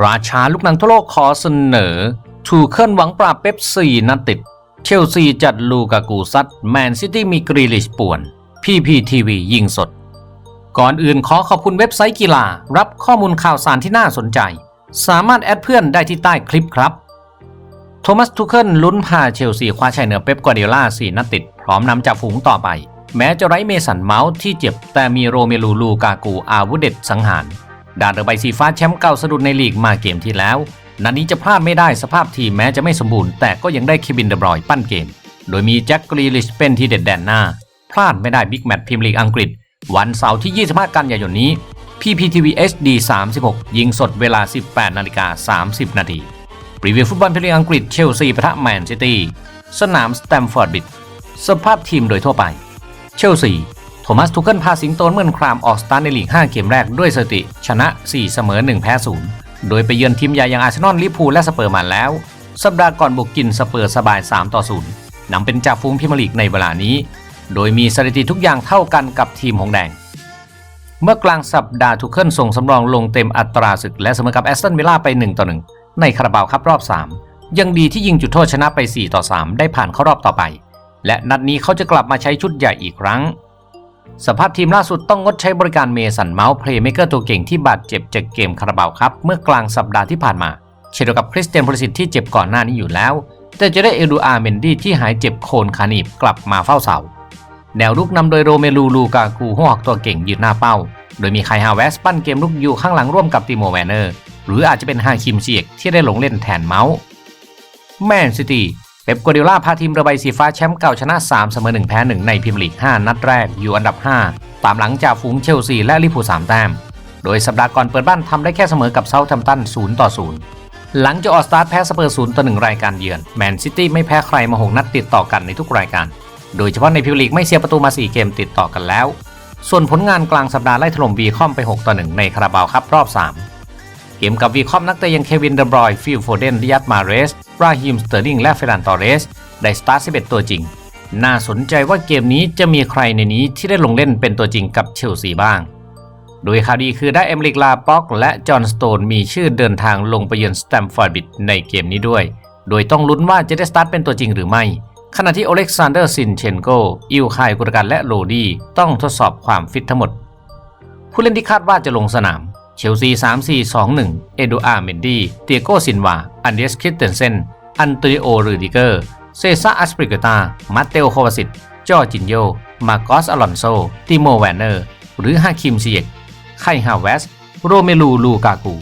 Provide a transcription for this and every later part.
ราชาลูกหนังทั่วโลกขอเสนอทูเคิลหวังปราบเป๊ปซี่นัดติด เชลซีจัดลูกากูซัดแมนซิตี้มีกรีลิชป่วน PPTV ยิงสด ก่อนอื่นขอขอบคุณเว็บไซต์กีฬา รับข้อมูลข่าวสารที่น่าสนใจ สามารถแอดเพื่อนได้ที่ใต้คลิปครับ โทมัสทูเคิลลุ้นพาเชลซีคว้าชัยเหนือเป๊ปกวาร์ดิโอลา4นัดติด พร้อมนำจากฝูงต่อไป แม้จะไร้เมสันเมาส์ที่เจ็บแต่มีโรเมลูลูกากูอาวุธเด็ดสังหาร ด่านเรือใบสีฟ้าแชมป์เก่าสะดุดในลีกมาเกมที่แล้วนัดนี้จะพลาดไม่ได้สภาพทีมแม้จะไม่สมบูรณ์แต่ก็ยังได้เควินเดบรอยปั้นเกม โดยมีแจ็คกรีลิชเป็นที่เด็ดแดนหน้า พลาดไม่ได้บิ๊กแมตช์พรีเมียร์ลีกอังกฤษ วันเสาร์ที่ 25 กันยายนนี้ PPTV HD 36 ยิงสดเวลา 18 นาฬิกา 30 นาทีรีวิวฟุตบอลพรีเมียร์ลีกอังกฤษเชลซีปะทะแมนซิตี้สนามสแตมฟอร์ดบิดสภาพทีมโดยทั่วไป เชลซี โทมัสทูเคิลพาสิงโตเมือนครามออกสตาร์ในลีก 5 เกมแรกด้วยสถิติ ชนะ 4 เสมอ 1 แพ้ 0 โดยไปเยือนทีมใหญ่อย่างอาร์เซนอลลิเวอร์พูและสเปอร์มาแล้ว สัปดาห์ก่อนบุกกินสเปอร์สบาย 3 ต่อ 0นำเป็นจ่าฝูงพรีเมียร์ลีกในเวลานี้ โดยมีสถิติทุกอย่างเท่ากันกับทีมหงแดง เมื่อกลางสัปดาห์ทูเคิลส่งสำรองลงเต็มอัตราศึกและเสมอกับแอสตันวิลล่าไป 1 ต่อ 1 ในคาราบาวครับรอบ 3 ยังดีที่ยิงจุดโทษชนะไป 4 ต่อ 3 ได้ผ่านเข้ารอบต่อไป และนัดนี้เขาจะกลับมาใช้ชุดใหญ่อีกครั้ง สภาพทีมล่าสุดต้องงดใช้บริการเมสันเมาส์เพลย์เมเกอร์ตัวเก่งที่บาดเจ็บจากเกมคาราบาวครับเมื่อกลางสัปดาห์ที่ผ่านมา เช่นเดียวกับคริสเตียนพลิสิตที่เจ็บก่อนหน้านี้อยู่แล้ว แต่จะได้เอดูอาร์เมนดี้ที่หายเจ็บโคนขาหนีบกลับมาเฝ้าเสา แนวรุกนำโดยโรเมลูลูกากูหัวอกตัวเก่งยืนหน้าเป้า โดยมีไคฮาวเวสปั้นเกมลุกอยู่ข้างหลังร่วมกับติโมแวนเนอร์ หรืออาจจะเป็นฮาคิมเชียกที่ได้ลงเล่นแทนเมาส์แมนซิตี้ เป๊ปกัวเดียล่าพาทีมระบายสีฟ้าแชมป์เก่าชนะ 3 เสมอ 1 แพ้ 1 ในพรีเมียร์ลีก 5 นัดแรกอยู่อันดับ 5 ตามหลังจากฝูงเชลซีและลิเวอร์พูล3แต้ม โดยสัปดาห์ก่อนเปิดบ้านทำได้แค่เสมอกับเซาท์แฮมป์ตัน 0 ต่อ 0 หลังจากออสตาร์แพ้สเปอร์ 0 ต่อ 1 รายการเยือน แมนซิตี้ไม่แพ้ใครมา 6 นัดติดต่อกันในทุกรายการ โดยเฉพาะในพรีเมียร์ลีกไม่เสียประตูมา 4 เกมติดต่อกันแล้ว ส่วนผลงานกลางสัปดาห์ไล่ถล่มวีคอมไป 6 ต่อ 1 ในคาราบาวครับรอบ 3 เกมกับวีคอมนักเตะยังเควินเดบรอยฟิลโฟเดนดิยัตมาเรส ราฮิมสเตอร์ลิงและเฟรันตอเรส ได้สตาร์ท11ตัวจริง น่าสนใจว่าเกมนี้จะมีใครในนี้ที่ได้ลงเล่นเป็นตัวจริงกับเชลซีบ้าง โดยข่าวดีคือได้เอมริกลาป็อกและจอห์นสโตนมีชื่อเดินทางลงไปเยือนสแตมฟอร์ดบิดในเกมนี้ด้วย โดยต้องลุ้นว่าจะได้สตาร์ทเป็นตัวจริงหรือไม่ขณะที่โอเล็กซานเดอร์ซินเชนโก อิลคายกุรกันและโรดี้ต้องทดสอบความฟิตทั้งหมด ผู้เล่นที่คาดว่าจะลงสนาม เชลซี 3-4-2-1 เอโดอาร์เมนดีเตียโกซินวา อันเดสคิตเตนเซน อันตนิโอรูดิเกอร์ เซซ่าอัสปริกตา มาเตโอโควาสิตจอจินโย มาโกสอลอนโซ ติโมแวนเนอร์ หรือฮาคิมซีเยก ไคฮาเวส โรเมลู ลูกากู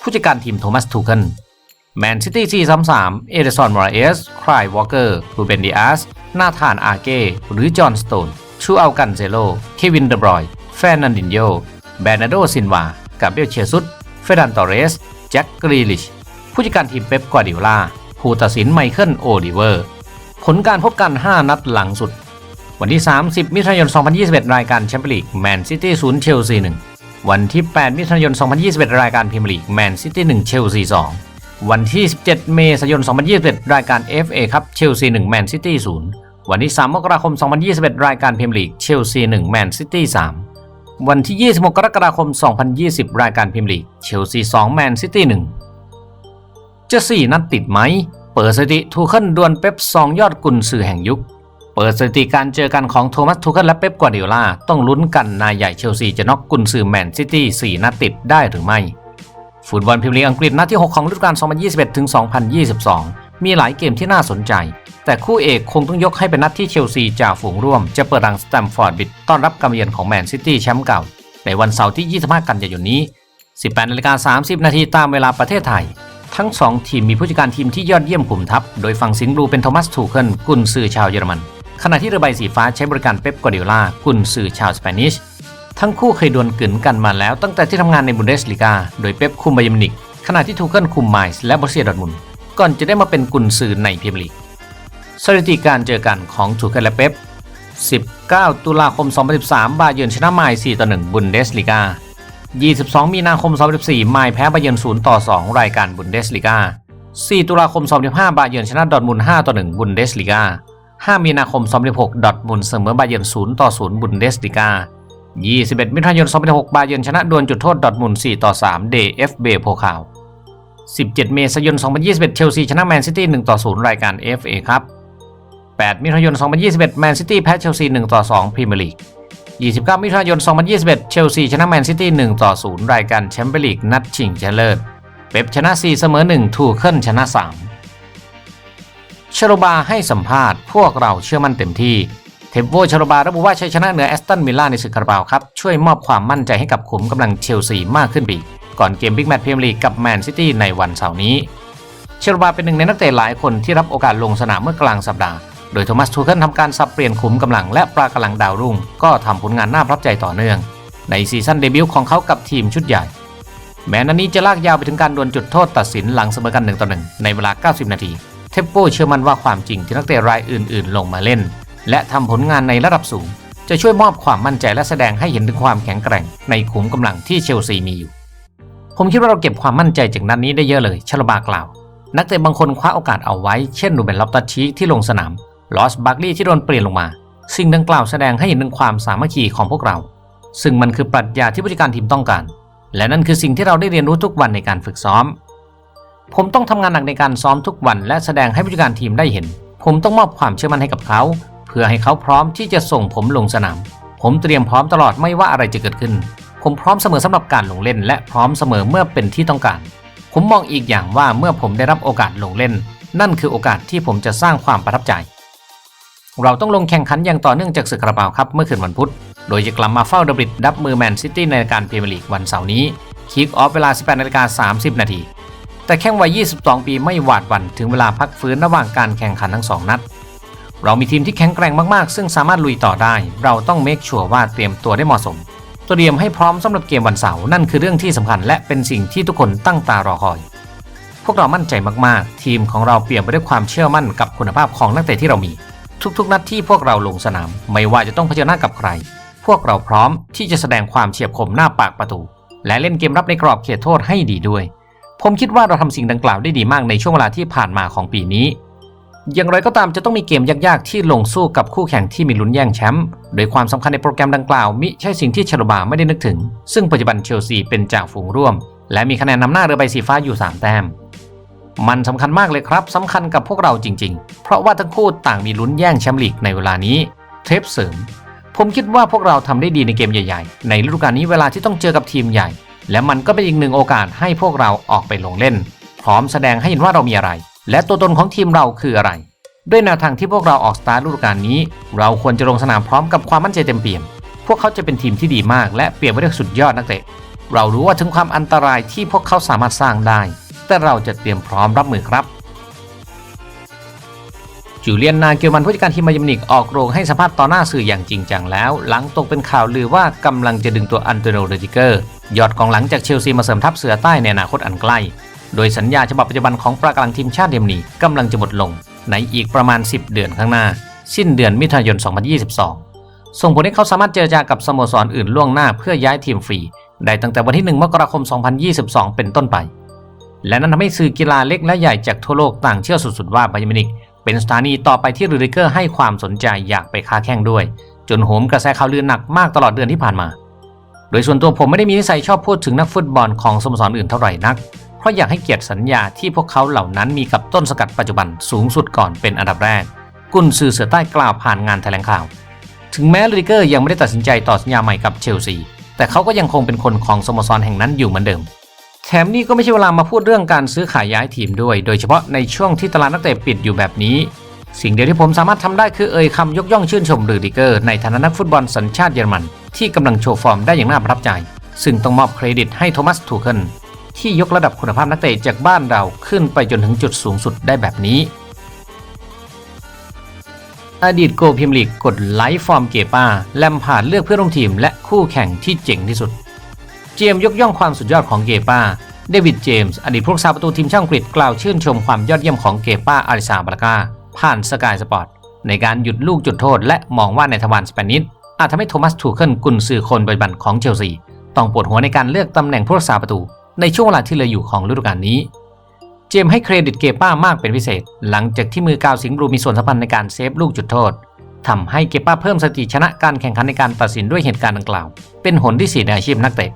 ผู้จัดการทีมโทมัส ทูเคิลแมนซิตี้ 4-3-3 เอเดซอนมอราเอส คลายวอลเกอร์ รูเบนดิอาส นาธานอาเก้ หรือจอห์นสโตน ชูอัลกันเซโล เควินเดบรอย แฟรนันดินโย แบรนาโดซินวากาเบียลเชซุสเฟรันตอเรส แจ็คกรีลิช ผู้จัดการทีมเป๊ปกวาดิโอลาผู้ตัดสินไมเคิลโอลิเวอร์ ผลการพบกัน 5 นัดหลังสุด วันที่ 30 มิถุนายน 2021 รายการแชมเปี้ยนลีกแมนซิตี้0เชลซี1วันที่ 8 มิถุนายน 2021 รายการพรีเมียร์ลีกแมนซิตี้1เชลซี2วันที่ 17 เมษายน 2021 รายการ FA ครับเชลซี1แมนซิตี้0วันที่ 3 มกราคม 2021 รายการพรีเมียร์ลีกเชลซี1แมนซิตี้3 วันที่ 26 กรกฎาคม 2020 รายการพรีเมียร์ลีกเชลซี 2 แมนซิตี้ 1 จะ 4 นัดติดไหม เปิดสถิติทูเคิลดวลเป๊ปสองยอดกุนสื่อแห่งยุค เปิดสถิติการเจอกันของโทมัสทูเคิลและเป๊ปกวาร์ดิโอลาต้องลุ้นกันนายใหญ่เชลซีจะน็อกกุนซือแมนซิตี้ 4 นัดติดได้หรือไม่ ฟุตบอลพรีเมียร์ลีกอังกฤษนัดที่ 6 ของฤดูกาล 2021ถึง2022 มีหลายเกมที่น่าสนใจ แต่คู่เอกคงต้องยกให้เป็นนัดที่เชลซีจ่าฝูงร่วม จะเปิดรังสแตมฟอร์ดบิดต้อนรับการมเยือนของแมนซิตี้แชมป์เก่า ในวันเสาร์ที่ 25 กันยายนนี้ 18นาฬิกา30 นาทีตามเวลาประเทศไทย ทั้ง 2 ทีมมีผู้จัดการทีมที่ยอดเยี่ยมกลุ่มทัพ โดยฝั่งสิงห์บลูเป็นโทมัสทูเคิลกุนซือชาวเยอรมัน ขณะที่เรือใบสีฟ้าใช้บริการเป๊ปกวาร์ดิโอลากุนซือชาวสเปนิชทั้งคู่เคยดวลกึนกันมาแล้วตั้งแต่ที่ทำงานในบุนเดสลีกาโดยเป๊ปคุมไบยมินิกขณะที่ทูเคิลคุมไมส์และบอสเซียดอทมุนก่อนจะได้มาเป็นกุนซือในพรีเมียร์ลีก สถิติการเจอกันของทูเคิลและเป๊ป 19 ตุลาคม 2013 บาเยิร์นชนะไมส์4ต่อ1บุนเดสลีกา 22 มีนาคม 2014 ไมส์แพ้บาเยิร์น0ต่อ 2 รายการบุนเดสลีกา 4 ตุลาคม 2015 บาเยิร์นชนะดอทมุน5ต่อ1บุนเดสลีกา 5 มีนาคม 2016 ดอทมุนเสมอบาเยิร์น0ต่อ0บุนเดสลีกา 21 มิถุนายน 2016 บาเยิร์นชนะดวลจุดโทษดอทมุน4ต่อ3เดฟเบโพคาว17 เมษายน 2021 เชลซีชนะแมนซิตี้1ต่อ0รายการ FA ครับ 8 มิถุนายน 2021 แมนซิตี้แพ้เชลซี 1 ต่อ 2 พรีเมียร์ลีก 29 มิถุนายน 2021 เชลซีชนะแมนซิตี้ 1 ต่อ 0 รายการแชมเปี้ยนลีกนัดชิงชนะเลิศ เป๊ปชนะ 4 เสมอ 1 ทูเคิลชนะ 3 ชโรบาให้สัมภาษณ์พวกเราเชื่อมั่นเต็มที่ เทปโวชโรบาระบุว่าชัยชนะเหนือแอสตันมิลล่าในศึกคาราบาวครับ ช่วยมอบความมั่นใจให้กับขุมกำลังเชลซีมากขึ้นไปอีกก่อนเกมบิ๊กแมตช์พรีเมียร์ลีกกับแมนซิตี้ในวันเสาร์นี้เชโรบาเป็นหนึ่งในนักเตะหลายคนที่รับโอกาสลงสนามเมื่อกลางสัปดาห์ โดยโทมัสทูเคิลทำการสับเปลี่ยนขุมกำลังและปลากำลังดาวรุ่ง ก็ทำผลงานน่าประทับใจต่อเนื่อง ในซีซั่นเดบิวต์ของเขากับทีมชุดใหญ่ แม้นันนี้จะลากยาวไปถึงการดวลจุดโทษตัดสินหลังเสมอกัน1ต่อ1ในเวลา 90 นาที เทปโปเชื่อมั่นว่าความจริงที่นักเตะรายอื่น ๆ ลงมาเล่น และทำผลงานในระดับสูง จะช่วยมอบความมั่นใจและแสดงให้เห็นถึงความแข็งแกร่ง ในขุมกำลังที่เชลซีมีอยู่ ผมคิดว่าเราเก็บความมั่นใจจากนัดนนี้ได้เยอะเลยชลบากล่าว นักเตะบางคนคว้าโอกาสเอาไว้ เช่นรูเบนลอฟตัชชีที่ลงสนาม ลอสบักลีที่โดนเปลี่ยนลงมา สิ่งดังกล่าวแสดงให้เห็นถึงความสามัคคีของพวกเรา ซึ่งมันคือปรัชญาที่ผู้จัดการทีมต้องการ และนั่นคือสิ่งที่เราได้เรียนรู้ทุกวันในการฝึกซ้อม ผมต้องทำงานหนักในการซ้อมทุกวัน และแสดงให้ผู้จัดการทีมได้เห็น ผมต้องมอบความเชื่อมั่นให้กับเขา เพื่อให้เขาพร้อมที่จะส่งผมลงสนาม ผมเตรียมพร้อมตลอดไม่ว่าอะไรจะเกิดขึ้น ผมพร้อมเสมอสำหรับการลงเล่น และพร้อมเสมอเมื่อเป็นที่ต้องการ ผมมองอีกอย่างว่าเมื่อผมได้รับโอกาสลงเล่น นั่นคือโอกาสที่ผมจะสร้างความประทับใจ เราต้องลงแข่งขันอย่างต่อเนื่องจากศึกคาราบาวครับเมื่อคืนวันพุธ โดยจะกลับมาเฝ้าดับริดดับมือแมนซิตี้ในการพรีเมียร์ลีกวันเสาร์นี้คิกออฟเวลา 18นาฬิกา30 นาที แต่แข้งวัย 22 ปีไม่หวาดหวั่นถึงเวลาพักฟื้นระหว่างการแข่งขันทั้ง2นัด เรามีทีมที่แข็งแกร่งมากๆ ซึ่งสามารถลุยต่อได้ เราต้องเมคชัวร์ว่าเตรียมตัวได้เหมาะสม เตรียมให้พร้อมสำหรับเกมวันเสาร์นั่นคือเรื่องที่สำคัญและเป็นสิ่งที่ทุกคนตั้งตารอคอย พวกเรามั่นใจมากๆ ทีมของเราเปลี่ยนไปด้วยความเชื่อมั่นกับคุณภาพของนักเตะที่เรามี ทุกๆ นัดที่พวกเราลงสนาม ไม่ว่าจะต้องเผชิญหน้ากับใคร พวกเราพร้อมที่จะแสดงความเฉียบคมหน้าปากประตู และเล่นเกมรับในกรอบเขตโทษให้ดีด้วย ผมคิดว่าเราทำสิ่งดังกล่าวได้ดีมากในช่วงเวลาที่ผ่านมาของปีนี้ อย่างไรก็ตามจะต้องมีเกมยากๆ ที่ลงสู้กับคู่แข่งที่มีลุ้นแย่งแชมป์โดยความสำคัญในโปรแกรมดังกล่าวมิใช่สิ่งที่เชลบาไม่ได้นึกถึง ซึ่งปัจจุบันเชลซีเป็นจ่าฝูงร่วม และมีคะแนนนำหน้าเรือใบสีฟ้าอยู่ 3 แต้ม มันสำคัญมากเลยครับสำคัญกับพวกเราจริง ๆ เพราะว่าทั้งคู่ต่างมีลุ้นแย่งแชมป์ลีกในเวลานี้ เทปเสริม ผมคิดว่าพวกเราทำได้ดีในเกมใหญ่ๆ ในฤดูกาลนี้เวลาที่ต้องเจอกับทีมใหญ่ และมันก็เป็นอีกหนึ่งโอกาสให้พวกเราออกไปลงเล่น พร้อมแสดงให้เห็นว่าเรามีอะไร และตัวตนของทีมเราคืออะไร ด้วยแนวทางที่พวกเราออกสตาร์ทฤดูกาลนี้ เราควรจะลงสนามพร้อมกับความมั่นใจเต็มเปี่ยมพวกเขาจะเป็นทีมที่ดีมาก และเปลี่ยนไปด้วยสุดยอดนักเตะเรารู้ว่าถึงความอันตรายที่พวกเขาสามารถสร้างได้ แต่เราจะเตรียมพร้อมรับมือครับจูเลียนนาเกลมันผู้จัดการทีมบาเยมินิกออกโรงให้สัมภาษณ์ต่อหน้าสื่ออย่างจริงจังแล้ว หลังตกเป็นข่าวลือว่ากำลังจะดึงตัวอันโตโนเรดิเกอร์ยอดกองหลังจากเชลซีมาเสริมทัพเสือใต้ในอนาคตอันใกล้ โดยสัญญาฉบับปัจจุบันของปรากำลังทีมชาติเยอรมนีกำลังจะหมดลง ในอีกประมาณ 10 เดือนข้างหน้า สิ้นเดือนมิถุนายน 2022 ส่งผลให้เขาสามารถเจรจากับสโมสรอื่นล่วงหน้าเพื่อย้ายทีมฟรี ได้ตั้งแต่วันที่ 1 มกราคม 2022 เป็นต้นไป และนั่นทำให้สื่อกีฬาเล็กและใหญ่จากทั่วโลกต่างเชื่อสุดๆว่าบาเยมินิกเป็นสถานีต่อไปที่รูดิเกอร์ให้ความสนใจอยากไปค้าแข่งด้วย จนโหมกระแสข่าวลือหนักมากตลอดเดือนที่ผ่านมา โดยส่วนตัวผมไม่ได้มีนิสัยชอบพูดถึงนักฟุตบอลของสโมสรอื่นเท่าไหร่นัก เพราะอยากให้เกียรติสัญญาที่พวกเขาเหล่านั้นมีกับต้นสกัดปัจจุบันสูงสุดก่อนเป็นอันดับแรก กุนซือเสือใต้กล่าวผ่านงานแถลงข่าว ถึงแม้ลูดิเกอร์ยังไม่ได้ตัดสินใจต่อสัญญาใหม่กับเชลซีแต่เขาก็ยังคงเป็นคนของสโมสรแห่งนั้นอยู่เหมือนเดิม แถมนี่ก็ไม่ใช่เวลามาพูดเรื่องการซื้อขายย้ายทีมด้วย โดยเฉพาะในช่วงที่ตลาดนักเตะปิดอยู่แบบนี้ สิ่งเดียวที่ผมสามารถทำได้คือเอ่ยคำยกย่องชื่นชมลูดิเกอร์ในฐานะนักฟุตบอลสัญชาติเยอรมัน ที่กำลังโชว์ฟอร์มได้อย่างน่าประทับใจ ซึ่งต้องมอบเครดิตให้โทมัสทูเคิลที่ยกระดับคุณภาพนักเตะจากบ้านเราขึ้นไปจนถึงจุดสูงสุดได้แบบนี้ อดีตโกลพรีเมียร์ลีกกดไลฟ์ฟอร์มเกป้าแลมพาร์ดเลือกเพื่อนร่วมทีมและคู่แข่งที่เจ๋งที่สุด เจมส์ยกย่องความสุดยอดของเกป้าเดวิดเจมส์อดีตผู้รักษาประตูทีมชาติอังกฤษกล่าวชื่นชมความยอดเยี่ยมของเกป้าอาริซาบาลากาผ่านสกายสปอร์ตในการหยุดลูกจุดโทษ และมองว่าในทวารสเปนิสอาจทำให้โทมัสทูเคิลกุนซือคนปัจจุบันของเชลซี ต้องปวดหัวในการเลือกตำแหน่งผู้รักษาประตู ในช่วงเวลาที่เหลืออยู่ของฤดูกาลนี้ เจมส์ให้เครดิตเกป้ามากเป็นพิเศษ หลังจากที่มือกาวสิงบลูมีส่วนสำคัญในการเซฟลูกจุดโทษทำให้เกป้าเพิ่มสติชนะการแข่งขันในการตัดสินด้วยเหตุการณ์ดังกล่าว เป็นหนที่สี่ในอาชีพนักเตะ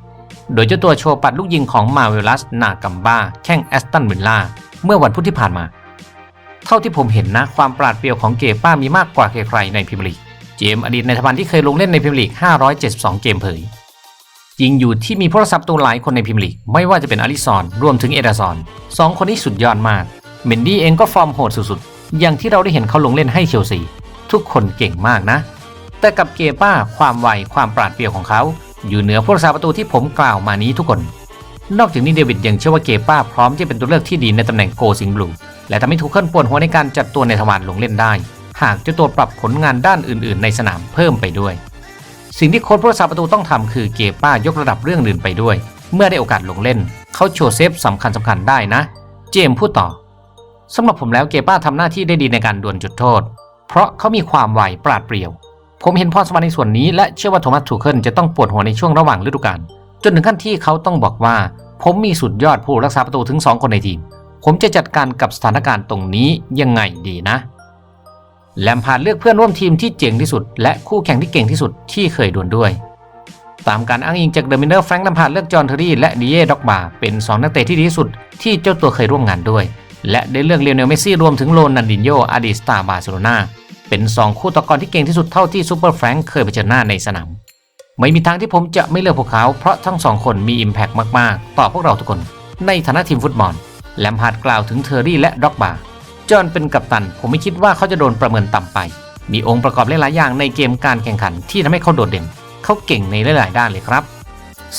โดยเจ้าตัวโชว์ปัดลูกยิงของมาเวลัสนากัมบาแข่งแอสตันวิลล่าเมื่อวันพุธที่ผ่านมา เท่าที่ผมเห็นนะความปราดเปรียวของเกป้ามีมากกว่าใครๆในพรีเมียร์ลีก เจมส์อดีตในทวารที่เคยลงเล่นในพรีเมียร์ลีก 572 เกมเผยจริงอยู่ที่มีผู้รักษาประตูหลายคนในพรีเมียร์ลีก ไม่ว่าจะเป็นอลิซอนรวมถึงเอเดอร์ซอนสองคนนี้สุดยอดมากเมนดี้เองก็ฟอร์มโหดสุดๆ อย่างที่เราได้เห็นเขาลงเล่นให้เชลซีทุกคนเก่งมากนะ แต่กับเกป้าความไวความปราดเปรียวของเขา อยู่เหนือผู้รักษาประตูที่ผมกล่าวมานี้ทุกคน นอกจากนี้เดวิดยังเชื่อว่าเกป้าพร้อมที่เป็นตัวเลือกที่ดีในตำแหน่งโกซิงบลูและทำให้ทูเคิลปวดหัวในการจัดตัวในทวารลงเล่นได้ หากเจ้าตัวปรับผลงานด้านอื่น ๆ ในสนามเพิ่มไปด้วย สิ่งที่โค้ชผู้รักษาประตูต้องทำคือเกป้ายกระดับเรื่องอื่นไปด้วย เมื่อได้โอกาสลงเล่น เขาโชว์เซฟสำคัญสำคัญได้นะ เจมพูดต่อสำหรับผมแล้วเกป้าทำหน้าที่ได้ดีในการดวลจุดโทษ เพราะเขามีความไหวปราดเปรียว ผมเห็นพรสวรรค์ในส่วนนี้และเชื่อว่าโทมัสทูเคิลจะต้องปวดหัวในช่วงระหว่างฤดูกาลจนถึงขั้นที่เขาต้องบอกว่า ผมมีสุดยอดผู้รักษาประตูถึง 2 คนในทีม ผมจะจัดการกับสถานการณ์ตรงนี้ยังไงดีนะ แลมพาร์ดเลือกเพื่อนร่วมทีมที่เจ๋งที่สุด และคู่แข่งที่เก่งที่สุดที่เคยดวลด้วย ตามการอ้างอิงจากเดอะมินเนอร์แฟรงค์แลมพาร์ดเลือกจอห์นเทอรี่และดีเย่ด็อกบาเป็น2นักเตะที่ดีที่สุดที่เจ้าตัวเคยร่วมงานด้วย และได้เลือกเลโอเนลเมสซี่รวมถึงโรนันดินโยอดีตสตาร์บาร์เซโลนา เป็น 2 คู่ต่อกรที่เก่งที่สุดเท่าที่ซูเปอร์แฟรงค์เคยเผชิญหน้าในสนาม ไม่มีทางที่ผมจะไม่เลือกพวกเขา เพราะทั้งสองคนมี Impact มาก ๆ ต่อพวกเราทุกคน ในฐานะทีมฟุตบอลแลมพาร์ดกล่าวถึงเทอร์รี่และด็อกบาร์จอห์นเป็นกัปตัน ผมไม่คิดว่าเขาจะโดนประเมินต่ำไป มีองค์ประกอบหลาย ๆ อย่างในเกมการแข่งขันที่ทำให้เขาโดดเด่น เขาเก่งในหลาย ๆ ด้านเลยครับ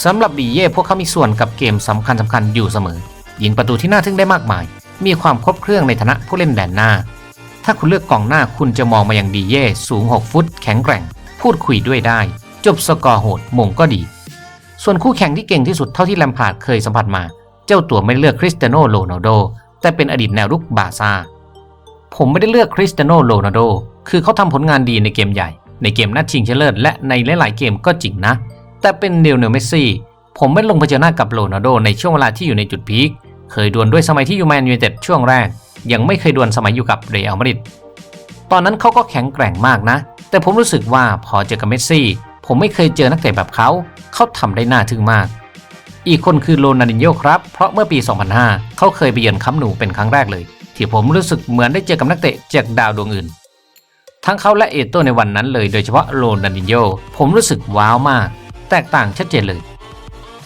สำหรับดีเย่พวกเขามีส่วนกับเกมสำคัญสคัญๆอยู่เสมอ ยิงประตูที่น่าทึ่งได้มากมาย มีความครบเครื่องในฐานะผู้เล่นแดนหน้า ถ้าคุณเลือกกองหน้าคุณจะมองมาอย่างดีเย่สูง 6 ฟุต แข็งแกร่ง พูดคุยด้วยได้ จบสกอร์โหดมงก็ดี ส่วนคู่แข่งที่เก่งที่สุดเท่าที่แลมพาร์ดเคยสัมผัสมา เจ้าตัวไม่เลือกคริสเตียโนโรนัลโดแต่เป็นอดีตแนวรุกบาร์ซ่าผมไม่ได้เลือกคริสเตียโนโรนัลโดคือเขาทำผลงานดีในเกมใหญ่ ในเกมนัดชิงชนะเลิศและในหลาย ๆ เกมก็จริงนะ แต่เป็นเนลเนลเมสซี่ผมไม่ลงเผชิญหน้ากับโรนัลโดในช่วงเวลาที่อยู่ในจุดพีค เคยดวลด้วยสมัยที่อยู่แมนยูไนเต็ดช่วงแรก ยังไม่เคยดวลสมัยอยู่กับเรอัลมาดริดตอนนั้นเขาก็แข็งแกร่งมากนะ แต่ผมรู้สึกว่าพอเจอกับเมสซี่ ผมไม่เคยเจอนักเตะแบบเขาเขาทำได้น่าทึ่งมาก อีกคนคือโรนัลดินโญ่ครับ เพราะเมื่อปี 2005 เขาเคยไปเยือนคัมหนูเป็นครั้งแรกเลย ที่ผมรู้สึกเหมือนได้เจอกับนักเตะจากดาวดวงอื่น ทั้งเขาและเอโต้ในวันนั้นเลยโดยเฉพาะโรนัลดินโญ่ผมรู้สึกว้าวมาก แตกต่างชัดเจนเลย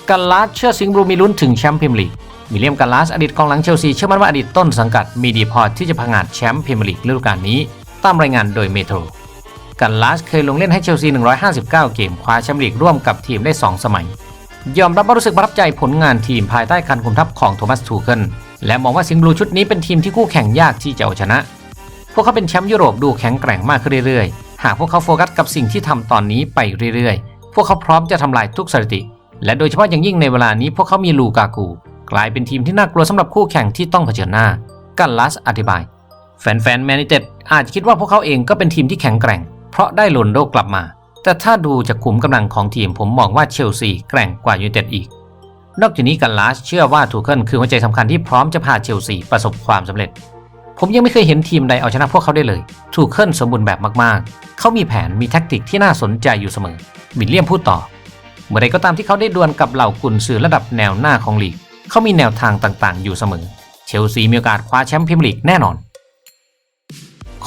กัลลาสเชื่อสิงห์บลูมีลุ้นถึงแชมป์พรีเมียร์ลีก วิเลียมกัลลาสอดีตกองหลังเชลซีเชื่อมั่นว่าอดีตต้นสังกัดมีดีพอที่จะพังงาดแชมป์พรีเมียร์ลีกฤดูกาลนี้ตามรายงานโดยเมโทรกัลลาสเคยลงเล่นให้เชลซี 159 เกม คว้าแชมป์ลีกร่วมกับทีมได้ 2 สมัย ยอมรับว่ารู้สึกประทับใจผลงานทีมภายใต้การคุมทัพของโทมัสทูเคิลและมองว่าสิงห์บลูชุดนี้เป็นทีมที่คู่แข่งยากที่จะเอาชนะ พวกเขาเป็นแชมป์ยุโรปดูแข็งแกร่งมากขึ้นเรื่อยๆ หากพวกเขาโฟกัสกับสิ่งที่ทำตอนนี้ไปเรื่อยๆ พวกเขาพร้อมจะทำลายทุกสถิติ และโดยเฉพาะอย่างยิ่งในเวลานี้พวกเขามีลูกากู กลายเป็นทีมที่น่ากลัวสำหรับคู่แข่งที่ต้องเผชิญหน้า กัลลัสอธิบาย แฟนๆแมนยูเต็ดอาจจะคิดว่าพวกเขาเองก็เป็นทีมที่แข็งแกร่ง เพราะได้โรนโดกลับมา แต่ถ้าดูจากขุมกำลังของทีมผมมองว่าเชลซีแกร่งกว่ายูเต็ดอีก นอกจากนี้กัลลัสเชื่อว่าทูเคิลคือหัวใจสำคัญที่พร้อมจะพาเชลซีประสบความสำเร็จ ผมยังไม่เคยเห็นทีมใดเอาชนะพวกเขาได้เลยทูเคิลสมบูรณ์แบบมากๆ เขามีแผนมีแท็กติกที่น่าสนใจอยู่เสมอวิลเลียมพูดต่อ เมื่อใดก็ตามที่เขาได้ดวลกับเหล่ากุนซือระดับแนวหน้าของลีก เขามีแนวทางต่างๆ อยู่เสมอ เชลซีมีโอกาสคว้าแชมป์พรีเมียร์ลีกแน่นอน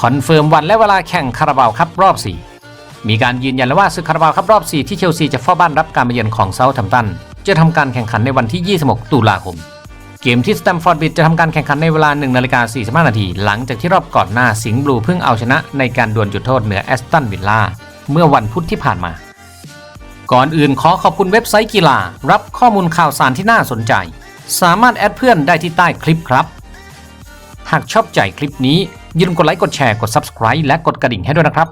คอนเฟิร์มวันและเวลาแข่งคาราบาวครับรอบ 4 มีการยืนยันแล้วว่าศึกคาราบาวครับรอบ 4 ที่เชลซีจะเฝ้าบ้านรับการมาเยือนของเซาท์แฮมป์ตันจะทำการแข่งขันในวันที่ 26 ตุลาคม เกมที่สแตมฟอร์ดบิดจ์จะทำการแข่งขันในเวลา 1 นาฬิกา45 นาที หลังจากที่รอบก่อนหน้าสิงห์บลูเพิ่งเอาชนะในการดวลจุดโทษเหนือแอสตันวิลล่าเมื่อวันพุธที่ผ่านมา ก่อนอื่นขอขอบคุณเว็บไซต์กีฬา รับข้อมูลข่าวสารที่น่าสนใจ สามารถแอดเพื่อนได้ที่ใต้คลิปครับ หากชอบใจคลิปนี้อย่าลืมกดไลค์กดแชร์กด Subscribe และกดกระดิ่งให้ด้วยนะครับ